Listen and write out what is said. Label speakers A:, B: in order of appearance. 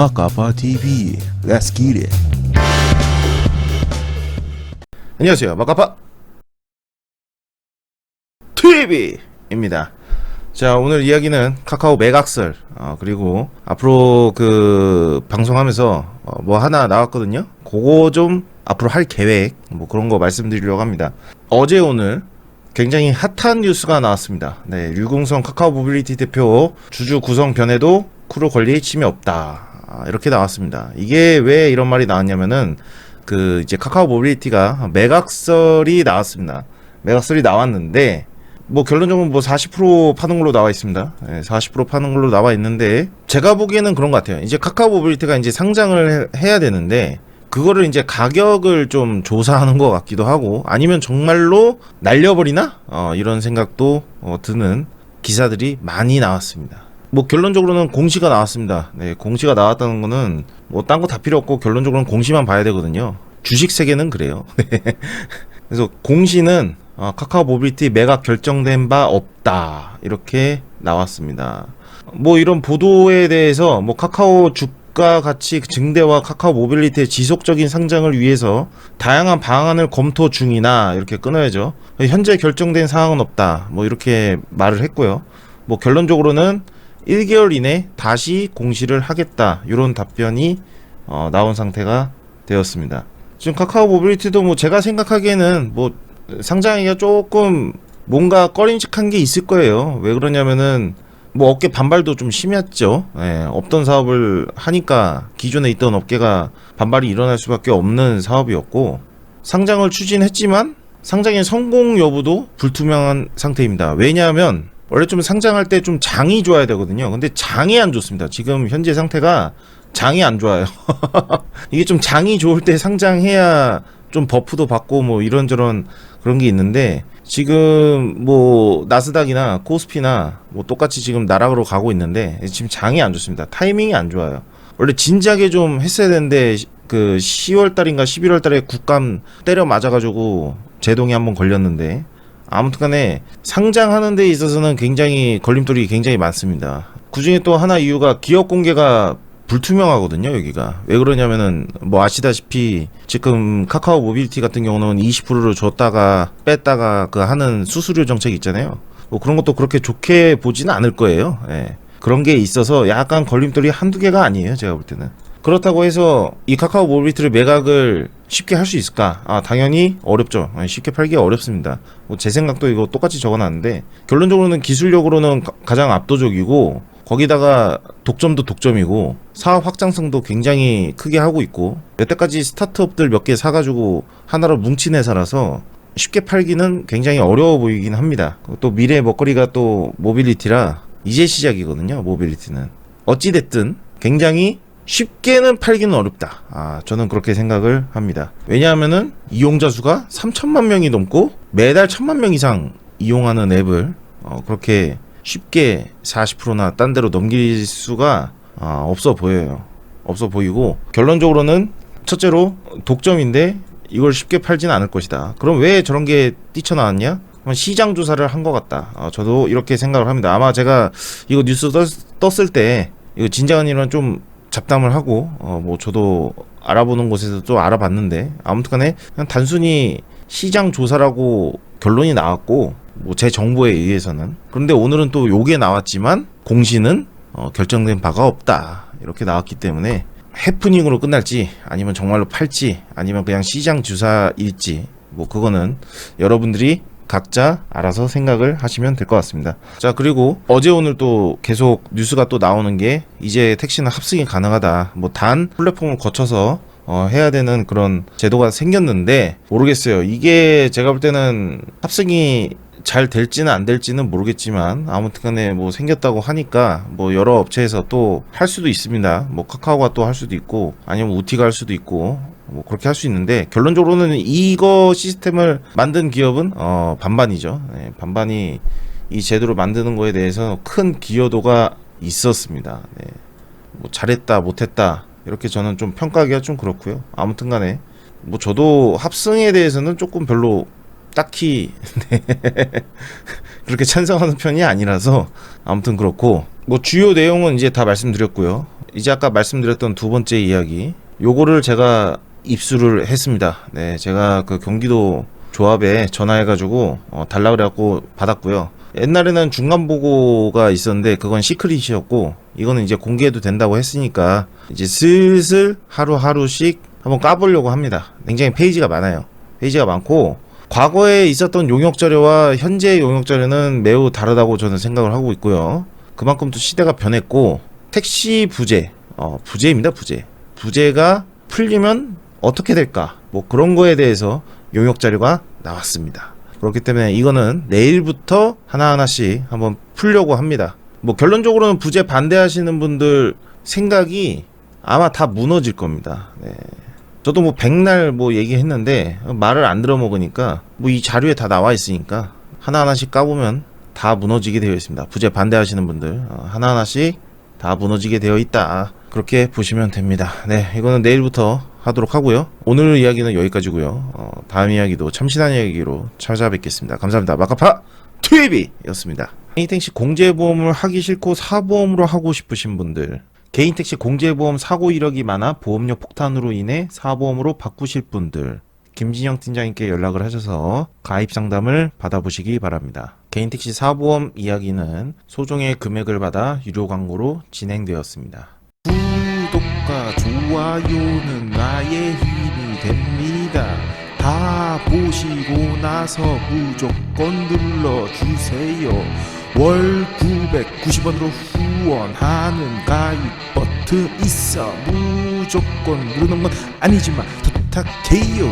A: 마카파 TV. Let's get it.
B: 안녕하세요. 마카파 TV입니다. 자, 오늘 이야기는 카카오 매각설, 어, 그리고 앞으로 그 방송하면서 어, 뭐 하나 나왔거든요. 그거 좀 앞으로 할 계획, 뭐 그런 거 말씀드리려고 합니다. 어제 오늘 굉장히 핫한 뉴스가 나왔습니다. 네, 류궁성 카카오 모빌리티 대표 주주 구성 변에도 크루 관리에 침해 없다. 아, 이렇게 나왔습니다. 이게 왜 이런 말이 나왔냐면은 그 이제 카카오 모빌리티가 매각설이 나왔습니다. 매각설이 나왔는데 뭐 결론적으로 뭐 40% 파는 걸로 나와 있습니다. 예, 40% 파는 걸로 나와 있는데 제가 보기에는 그런 것 같아요. 이제 카카오 모빌리티가 이제 상장을 해- 해야 되는데 그거를 이제 가격을 좀 조사하는 것 같기도 하고 아니면 정말로 날려버리나 어, 이런 생각도 어, 드는 기사들이 많이 나왔습니다. 뭐 결론적으로는 공시가 나왔습니다. 네, 공시가 나왔다는 거는 뭐 딴 거 다 필요 없고 결론적으로는 공시만 봐야 되거든요. 주식 세계는 그래요. 네. 그래서 공시는 어, 카카오 모빌리티 매각 결정된 바 없다 이렇게 나왔습니다. 뭐 이런 보도에 대해서 뭐 카카오 주가 가치 증대와 카카오 모빌리티의 지속적인 상장을 위해서 다양한 방안을 검토 중이나 이렇게 끊어야죠. 현재 결정된 사항은 없다. 뭐 이렇게 말을 했고요. 뭐 결론적으로는 1개월 이내 다시 공시를 하겠다. 이런 답변이 어, 나온 상태가 되었습니다. 지금 카카오 모빌리티도 뭐 제가 생각하기에는 뭐 상장하기가 조금 뭔가 꺼림직한 게 있을 거예요. 왜 그러냐면은 뭐 업계 반발도 좀 심했죠. 예, 없던 사업을 하니까 기존에 있던 업계가 반발이 일어날 수밖에 없는 사업이었고 상장을 추진했지만 상장의 성공 여부도 불투명한 상태입니다. 왜냐하면 원래 좀 상장할 때 좀 장이 좋아야 되거든요. 근데 장이 안 좋습니다. 지금 현재 상태가 장이 안 좋아요. 이게 좀 장이 좋을 때 상장해야 좀 버프도 받고 뭐 이런저런 그런 게 있는데 지금 뭐 나스닥이나 코스피나 뭐 똑같이 지금 나락으로 가고 있는데 지금 장이 안 좋습니다. 타이밍이 안 좋아요. 원래 진작에 좀 했어야 되는데 그 10월 달인가 11월 달에 국감 때려 맞아가지고 제동이 한번 걸렸는데 아무튼간에 상장하는 데 있어서는 굉장히 걸림돌이 굉장히 많습니다. 그 중에 또 하나 이유가 기업 공개가 불투명하거든요, 여기가. 왜 그러냐면은, 뭐 아시다시피, 지금 카카오 모빌리티 같은 경우는 20%를 줬다가, 뺐다가 그 하는 수수료 정책 있잖아요. 뭐 그런 것도 그렇게 좋게 보지는 않을 거예요. 예. 그런 게 있어서 약간 걸림돌이 한두 개가 아니에요, 제가 볼 때는. 그렇다고 해서 이 카카오 모빌리티를 매각을 쉽게 할 수 있을까? 아, 당연히 어렵죠. 아, 쉽게 팔기 어렵습니다. 뭐 제 생각도 이거 똑같이 적어놨는데, 결론적으로는 기술력으로는 가- 가장 압도적이고, 거기다가 독점도 독점이고 사업 확장성도 굉장히 크게 하고 있고 여태까지 스타트업들 몇 개 사가지고 하나로 뭉친 회사라서 쉽게 팔기는 굉장히 어려워 보이긴 합니다. 또 미래 먹거리가 또 모빌리티라 이제 시작이거든요. 모빌리티는 어찌 됐든 굉장히 쉽게는 팔기는 어렵다. 아, 저는 그렇게 생각을 합니다. 왜냐하면은 이용자 수가 3천만 명이 넘고 매달 천만 명 이상 이용하는 앱을 어, 그렇게 쉽게 40%나 딴 데로 넘길 수가 아, 없어 보여요. 없어 보이고 결론적으로는 첫째로 독점인데 이걸 쉽게 팔지는 않을 것이다. 그럼 왜 저런 게 뛰쳐나왔냐? 시장 조사를 한 것 같다. 아, 저도 이렇게 생각을 합니다. 아마 제가 이거 뉴스 떴, 떴을 때 이거 진작은 이런 좀 잡담을 하고 어, 뭐 저도 알아보는 곳에서 또 알아봤는데 아무튼간에 그냥 단순히 시장 조사라고 결론이 나왔고 뭐 제 정보에 의해서는. 그런데 오늘은 또 요게 나왔지만 공시는 어, 결정된 바가 없다. 이렇게 나왔기 때문에 해프닝으로 끝날지 아니면 정말로 팔지 아니면 그냥 시장 주사일지 뭐 그거는 여러분들이 각자 알아서 생각을 하시면 될 것 같습니다. 자 그리고 어제 오늘 또 계속 뉴스가 또 나오는 게 이제 택시는 합승이 가능하다. 뭐 단 플랫폼을 거쳐서 어, 해야 되는 그런 제도가 생겼는데 모르겠어요. 이게 제가 볼 때는 합승이 잘 될지는 안 될지는 모르겠지만 아무튼간에 뭐 생겼다고 하니까 뭐 여러 업체에서 또 할 수도 있습니다. 뭐 카카오가 또 할 수도 있고 아니면 우티가 할 수도 있고 뭐 그렇게 할 수 있는데 결론적으로는 이거 시스템을 만든 기업은 어 반반이죠. 네, 반반이 이 제도를 만드는 거에 대해서 큰 기여도가 있었습니다. 네. 뭐 잘했다 못했다 이렇게 저는 좀 평가하기가 좀 그렇고요. 아무튼간에 뭐 저도 합승에 대해서는 조금 별로 딱히 네. 그렇게 찬성하는 편이 아니라서 아무튼 그렇고 뭐 주요 내용은 이제 다 말씀드렸고요. 이제 아까 말씀드렸던 두 번째 이야기 요거를 제가 입수를 했습니다. 네, 제가 그 경기도 조합에 전화해가지고 어, 달라 그래갖고 받았고요. 옛날에는 중간 보고가 있었는데 그건 시크릿이었고 이거는 이제 공개해도 된다고 했으니까 이제 슬슬 하루하루씩 한번 까보려고 합니다. 굉장히 페이지가 많아요. 페이지가 많고 과거에 있었던 용역 자료와 현재의 용역 자료는 매우 다르다고 저는 생각을 하고 있고요. 그만큼 또 시대가 변했고 택시 부재, 어, 부재입니다, 부재. 부재가 풀리면 어떻게 될까? 뭐 그런 거에 대해서 용역 자료가 나왔습니다. 그렇기 때문에 이거는 내일부터 하나하나씩 한번 풀려고 합니다. 뭐 결론적으로는 부재 반대하시는 분들 생각이 아마 다 무너질 겁니다. 네. 저도 뭐 백날 뭐 얘기했는데 말을 안 들어먹으니까 뭐 이 자료에 다 나와 있으니까 하나하나씩 까보면 다 무너지게 되어 있습니다. 부재 반대하시는 분들 어, 하나하나씩 다 무너지게 되어 있다. 그렇게 보시면 됩니다. 네, 이거는 내일부터 하도록 하고요. 오늘 이야기는 여기까지고요. 어, 다음 이야기도 참신한 이야기로 찾아뵙겠습니다. 감사합니다. 마카파 TV였습니다. 개인 택시 공제보험을 하기 싫고 사보험으로 하고 싶으신 분들 개인 택시 공제보험 사고 이력이 많아 보험료 폭탄으로 인해 사보험으로 바꾸실 분들 김진영 팀장님께 연락을 하셔서 가입 상담을 받아보시기 바랍니다. 개인 택시 사보험 이야기는 소정의 금액을 받아 유료 광고로 진행되었습니다. 구독과 좋아요는 나의 힘이 됩니다. 다 보시고 나서 무조건 눌러주세요. 월 990원으로 후원하는 가입 버튼 있어 무조건 누르는 건 아니지만 부탁해요.